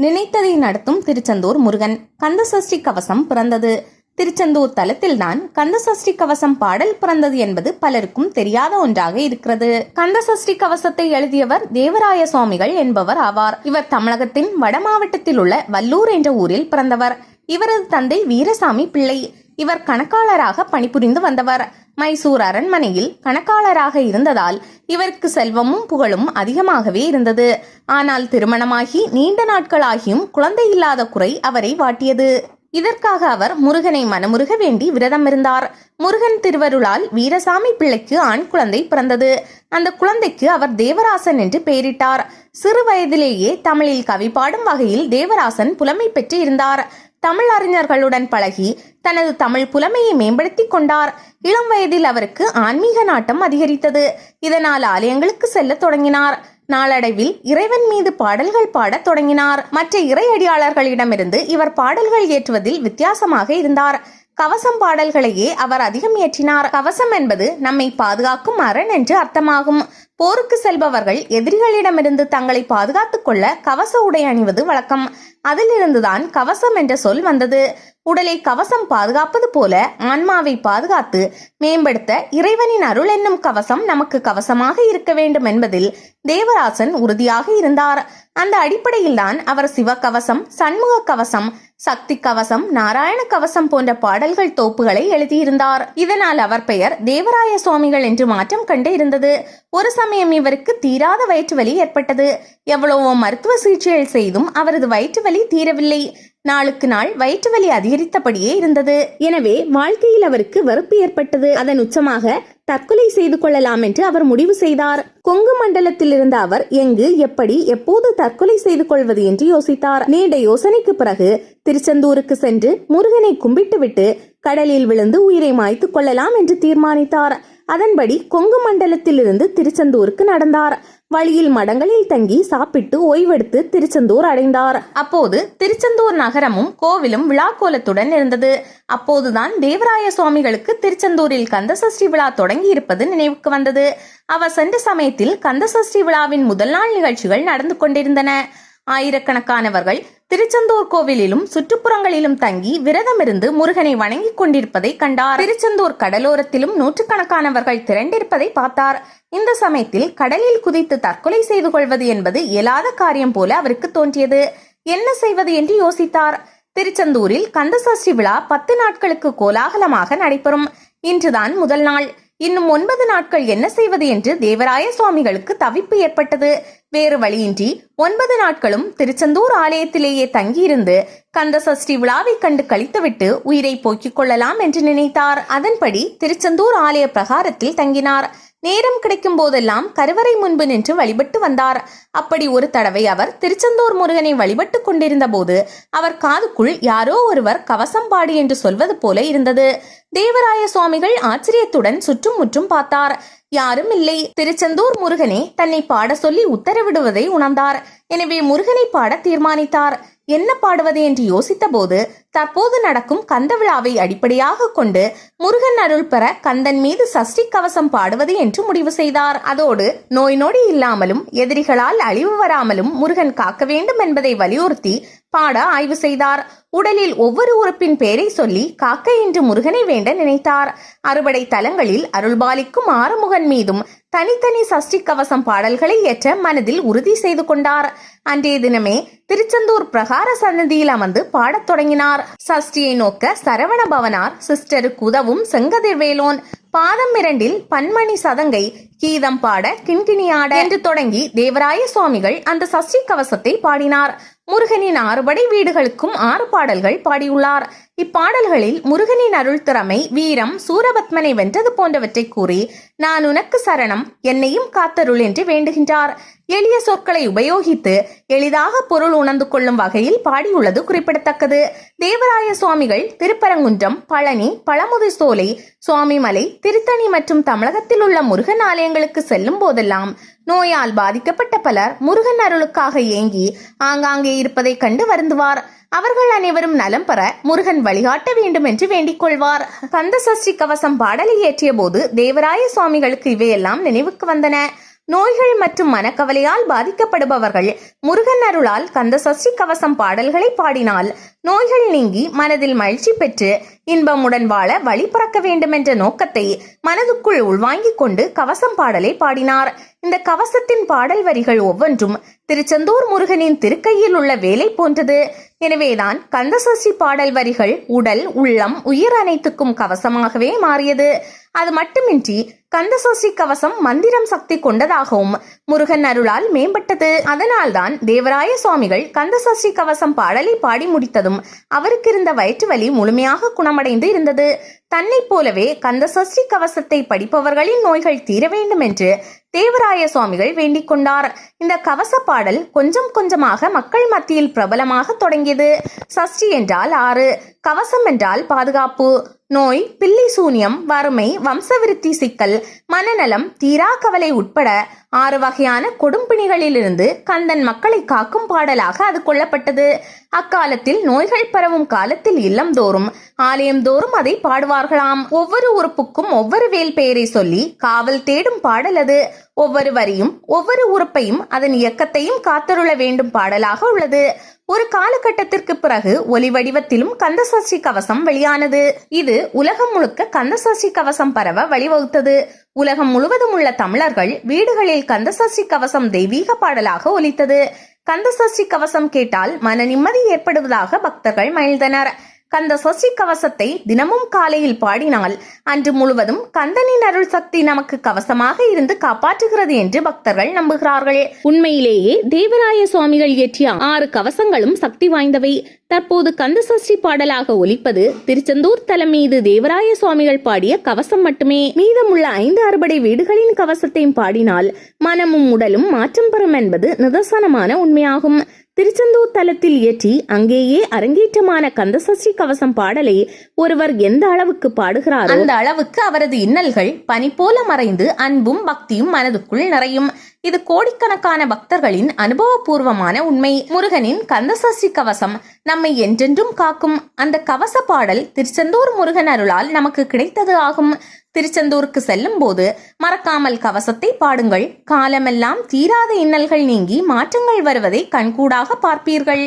நினைத்ததை நடத்தும் திருச்செந்தூர் முருகன். கந்தசஷ்டி கவசம் பிறந்தது. திருச்செந்தூர் தலத்தில்தான் கந்தசஷ்டி கவசம் பாடல் பிறந்தது என்பது பலருக்கும் தெரியாத ஒன்றாக இருக்கிறது. கந்தசஷ்டி கவசத்தை எழுதியவர் தேவராய சுவாமிகள் என்பவர் ஆவார். இவர் தமிழகத்தின் வட மாவட்டத்தில் உள்ள வல்லூர் என்ற ஊரில் பிறந்தவர். இவரது தந்தை வீரசாமி பிள்ளை. இவர் கணக்காளராக பணிபுரிந்து வந்தவர். மைசூர் அரண்மனையில் கணக்காளராக இருந்ததால் இவருக்கு செல்வமும் புகழும் அதிகமாகவே இருந்தது. ஆனால் திருமணமாகி நீண்ட நாட்களாகியும் குழந்தை இல்லாத குறை அவரை வாட்டியது. இதற்காக அவர் முருகனை மனமுருக வேண்டி விரதம் இருந்தார். முருகன் திருவருளால் வீரசாமி பிள்ளைக்கு ஆண் குழந்தை பிறந்தது. அந்த குழந்தைக்கு அவர் தேவராசன் என்று பெயரிட்டார். சிறு வயதிலேயே தமிழில் கவி பாடும் வகையில் தேவராசன் புலமை பெற்று இருந்தார் தமிழ் அறிஞர்களுடன் பழகி தனது தமிழ் புலமையை மேம்படுத்தி கொண்டார். இளம் வயதில் அவருக்கு ஆன்மீக நாட்டம் அதிகரித்தது. இதனால் ஆலயங்களுக்கு செல்லத் தொடங்கினார். நாளடைவில் இறைவன் மீது பாடல்கள் பாடத் தொடங்கினார். மற்ற இறையடியாளர்களிடமிருந்து இவர் பாடல்கள் ஏற்றுவதில் வித்தியாசமாக இருந்தார். கவசம் பாடல்களையே அவர் அதிகம் ஏற்றினார். கவசம் என்பது நம்மை பாதுகாக்கும் அரண் என்று அர்த்தமாகும். போருக்கு செல்பவர்கள் எதிரிகளிடமிருந்து தங்களை பாதுகாத்துக் கொள்ள கவச உடை அணிவது வழக்கம். அதிலிருந்துதான் கவசம் என்ற சொல் வந்தது. உடலை கவசம் பாதுகாப்பது போல ஆன்மாவை பாதுகாத்து மேம்படுத்த இறைவனின் அருள் என்னும் கவசம் நமக்கு கவசமாக இருக்க வேண்டும் என்பதில் தேவராசன் உறுதியாக இருந்தார். அந்த அடிப்படையில்தான் அவர் சிவகவசம் சண்முக கவசம் சக்தி கவசம் நாராயண கவசம் போன்ற பாடல்கள் தோப்புகளை எழுதியிருந்தார். இதனால் அவர் பெயர் தேவராய சுவாமிகள் என்று மாற்றம் கண்டு இருந்தது. ஒரு சமயம் இவருக்கு தீராத வயிற்று வலி ஏற்பட்டது. எவ்வளவோ மருத்துவ சிகிச்சைகள் செய்தும் அவரது வயிற்று வலி தீரவில்லை. நாளுக்கு நாள் வயிற்று வலி அதிகரித்தபடியே இருந்தது. எனவே வாழ்க்கையில் அவருக்கு வெறுப்பு ஏற்பட்டது. அதன் உச்சமாக தற்கொலை செய்து கொள்ளலாம் என்று அவர் முடிவு செய்தார். கொங்கு மண்டலத்தில் இருந்த அவர் எங்கு எப்படி எப்போது தற்கொலை செய்து கொள்வது என்று யோசித்தார். நீண்ட யோசனைக்கு பிறகு திருச்செந்தூருக்கு சென்று முருகனை கும்பிட்டுவிட்டு கடலில் விழுந்து உயிரை மாய்த்து கொள்ளலாம் என்று தீர்மானித்தார். அதன்படி கொங்கு மண்டலத்திலிருந்து திருச்செந்தூருக்கு நடந்தார். வழியில் மடங்களில் தங்கி சாப்பிட்டு ஓய்வெடுத்து திருச்செந்தூர் அடைந்தார். அப்போது திருச்செந்தூர் நகரமும் கோவிலும் விழாக்கோலத்துடன் இருந்தது. அப்போதுதான் தேவராய சுவாமிகளுக்கு திருச்செந்தூரில் கந்தசஷ்டி விழா தொடங்கி இருப்பது நினைவுக்கு வந்தது. அவர் சென்ற சமயத்தில் கந்தசஷ்டி விழாவின் முதல் நாள் நிகழ்ச்சிகள் நடந்து கொண்டிருந்தன. ஆயிரக்கணக்கானவர்கள் திருச்செந்தூர் கோவிலிலும் சுற்றுப்புறங்களிலும் தங்கி விரதமிருந்து முருகனை வணங்கிக் கொண்டிருப்பதை கண்டார். திருச்செந்தூர் கடலோரத்திலும் நூற்றுக்கணக்கானவர்கள் திரண்டிருப்பதை பார்த்தார். இந்த சமயத்தில் கடலில் குதித்து தற்கொலை செய்து கொள்வது என்பது இயலாத காரியம் போல அவருக்கு தோன்றியது. என்ன செய்வது என்று யோசித்தார். திருச்செந்தூரில் கந்தசஷ்டி விழா பத்து நாட்களுக்கு கோலாகலமாக நடைபெறும். இன்றுதான் முதல் நாள். இன்னும் ஒன்பது நாட்கள் என்ன செய்வது என்று தேவராய சுவாமிகளுக்கு தவிப்பு ஏற்பட்டது. வேறு வழியின்றி ஒன்பது நாட்களும் திருச்செந்தூர் ஆலயத்திலேயே தங்கியிருந்து கந்த சஷ்டி விழாவை கண்டு கழித்துவிட்டு உயிரை போக்கிக் கொள்ளலாம் என்று நினைத்தார். அதன்படி திருச்செந்தூர் ஆலய பிரகாரத்தில் தங்கினார். நேரம் கிடைக்கும் போதெல்லாம் கருவறை முன்பு நின்று வழிபட்டு வந்தார். அப்படி ஒரு தடவை அவர் திருச்செந்தூர் முருகனை வழிபட்டு கொண்டிருந்த போது அவர் காதுக்குள் யாரோ ஒருவர் கவசம் பாடி என்று சொல்வது போல இருந்தது. தேவராய சுவாமிகள் ஆச்சரியத்துடன் சுற்றும் முற்றும் பார்த்தார். யாரும் இல்லை திருச்செந்தூர் முருகனே தன்னை பாட சொல்லி உத்தரவிடுவதை உணர்ந்தார். எனவே முருகனை பாட தீர்மானித்தார். என்ன பாடுவது என்று யோசித்த போது தற்போது நடக்கும் கந்த விழாவை அடிப்படையாக கொண்டு முருகன் அருள் பெற கந்தன் மீது சஷ்டி கவசம் பாடுவது என்று முடிவு செய்தார். அதோடு நோய் நொடி இல்லாமலும் எதிரிகளால் அழிவு வராமலும் முருகன் காக்க வேண்டும் என்பதை வலியுறுத்தி பாட ஆய்வு செய்தார். உடலில் ஒவ்வொரு உறுப்பின் பெயரை சொல்லி காக்கை என்று முருகனை வேண்ட நினைத்தார். அறுபடை தலங்களில் அருள்பாலிக்கும் ஆறுமுகன் மீதும் தனித்தனி சஷ்டி கவசம் பாடல்களை ஏற்ற மனதில் உறுதி செய்து கொண்டார். அன்றைய தினமே திருச்செந்தூர் பிரகார சன்னதியில் அமர்ந்து பாடத் தொடங்கினார். சஷ்டியை நோக்க சரவண பவனார் சிஸ்டருக்கு உதவும் செங்கதிர்வேலோன் பாதம் இரண்டில் பன்மணி சதங்கை கீதம் பாட கிண்கிணியாட என்று தொடங்கி தேவராய சுவாமிகள் அந்த சஷ்டி கவசத்தை பாடினார். முருகனின் ஆறுபடை வீடுகளுக்கும் ஆறு பாடல்கள் பாடியுள்ளார். இப்பாடல்களில் முருகனின் அருள் திறமை வீரம் சூரபத்மனை வென்றது போன்றவற்றை கூறி நான் உனக்கு சரணம் என்னையும் காத்தருள் என்று வேண்டுகின்றார். எளிய சொற்களை உபயோகித்து எளிதாக பொருள் உணர்ந்து கொள்ளும் வகையில் பாடியுள்ளது குறிப்பிடத்தக்கது. தேவராய சுவாமிகள் திருப்பரங்குன்றம் பழனி பழமுதி சோலை சுவாமிமலை திருத்தணி மற்றும் தமிழகத்தில் உள்ள முருகன் ஆலயங்களுக்கு செல்லும் போதெல்லாம் நோயால் பாதிக்கப்பட்ட பலர் முருகன் அருளுக்காக ஏங்கி ஆங்காங்கே இருப்பதை கண்டு வருந்துவார். அவர்கள் அனைவரும் நலம் பெற முருகன் வழிகாட்ட வேண்டும் என்று வேண்டிக் கொள்வார். கந்த சஷ்டி கவசம் பாடலை இயற்றிய போது தேவராய சுவாமிகளுக்கு இவையெல்லாம் நினைவுக்கு வந்தன. நோய்கள் மற்றும் மனக்கவலையால் பாதிக்கப்படுபவர்கள் முருகன் அருளால் கந்த சஷ்டி கவசம் பாடல்களை பாடினால் நோய்கள் நீங்கி மனதில் மகிழ்ச்சி பெற்று இன்பமுடன் வாழ வழி பிறக்க வேண்டும் என்ற நோக்கத்தை மனதுக்குள் உள்வாங்கிக் கொண்டு கவசம் பாடலை பாடினார். இந்த கவசத்தின் பாடல் வரிகள் ஒவ்வொன்றும் திருச்செந்தூர் முருகனின் திருக்கையில் உள்ள வேலை போன்றது. எனவேதான் கந்தசஷ்டி பாடல் வரிகள் உடல் உள்ளம் உயிர் அனைத்துக்கும் கவசமாகவே மாறியது. அது மட்டுமின்றி கந்தசஷ்டி கவசம் மந்திரம் சக்தி கொண்டதாகவும் முருகன் அருளால் மேம்பட்டது. அதனால்தான் தேவராய சுவாமிகள் கந்தசஷ்டி கவசம் பாடலை பாடி முடித்ததும் அவருக்கு இருந்த வயிற்று வலி முழுமையாக குணமடைந்து இருந்தது. தன்னைப் போலவே கந்தசஷ்டி கவசத்தை படிப்பவர்களின் நோய்கள் தீர வேண்டும் என்று தேவராய சுவாமிகள் வேண்டிக் கொண்டார். இந்த கவச பாடல் கொஞ்சம் கொஞ்சமாக மக்கள் மத்தியில் பிரபலமாக தொடங்கியது. சஷ்டி என்றால் ஆறு கவசம் என்றால் பாதுகாப்பு. நோய் பில்லி சூனியம் வறுமை வம்சவிருத்தி சிக்கல் மனநலம் தீரா கவலை உட்பட ஆறு வகையான கொடும்பிணிகளிலிருந்து கந்தன் மக்களை காக்கும் பாடலாக அது கொள்ளப்பட்டது அக்காலத்தில் நோய்கள் பரவும் காலத்தில் இல்லம் தோறும் ஆலயம் தோறும் அதை பாடுவார்களாம். ஒவ்வொரு உறுப்புக்கும் ஒவ்வொரு வேல் பெயரை சொல்லி காவல் தேடும் பாடல் அது. ஒவ்வொரு வரியும் ஒவ்வொரு உறுப்பையும் அதன் இயக்கத்தையும் காத்தருள வேண்டும் பாடலாக உள்ளது. ஒரு காலகட்டத்திற்கு பிறகு ஒலி வடிவத்திலும் கந்தசஷ்டி கவசம் வெளியானது. இது உலகம் முழுக்க கந்தசஷ்டி கவசம் பரவ வழிவகுத்தது. உலகம் முழுவதும் உள்ள தமிழர்கள் வீடுகளில் கந்தசஷ்டி கவசம் தெய்வீக பாடலாக ஒலித்தது. கந்தசஷ்டி கவசம் கேட்டால் மன நிம்மதி ஏற்படுவதாக பக்தர்கள் மகிழ்ந்தனர். கந்த சஷ்டி கவசத்தை தினமும் காலையில் பாடினால் அன்று முழுவதும் கந்தனின் அருள் சக்தி நமக்கு கவசமாக இருந்து காப்பாற்றுகிறது என்று பக்தர்கள் நம்புகிறார்கள். உண்மையிலேயே தேவராய சுவாமிகள் இயற்றிய ஆறு கவசங்களும் சக்தி வாய்ந்தவை. தற்போது கந்த சஷ்டி பாடலாக ஒலிப்பது திருச்செந்தூர் தலம் மீது தேவராய சுவாமிகள் பாடிய கவசம் மட்டுமே. மீதமுள்ள ஐந்து அறுபடை வீடுகளின் கவசத்தையும் பாடினால் மனமும் உடலும் மாற்றம் பெறும் என்பது நிதர்சனமான உண்மையாகும். திருச்செந்தூர் தலத்தில் இயற்றி அங்கேயே அரங்கேற்றமான கந்தசஷ்டி கவசம் பாடலை ஒருவர் எந்த அளவுக்கு பாடுகிறாரோ அந்த அளவுக்கு அவரது இன்னல்கள் பனி போல மறைந்து அன்பும் பக்தியும் மனதுக்குள் நிறையும். இது கோடிக்கணக்கான பக்தர்களின் அனுபவபூர்வமான உண்மை. முருகனின் கந்தசஷ்டி கவசம் நம்மை என்றென்றும் காக்கும். அந்த கவச பாடல் திருச்செந்தூர் முருகன் அருளால் நமக்கு கிடைத்தது ஆகும். திருச்செந்தூருக்கு செல்லும் போது மறக்காமல் கவசத்தை பாடுங்கள். காலமெல்லாம் தீராத இன்னல்கள் நீங்கி மாற்றங்கள் வருவதை கண்கூடாக பார்ப்பீர்கள்.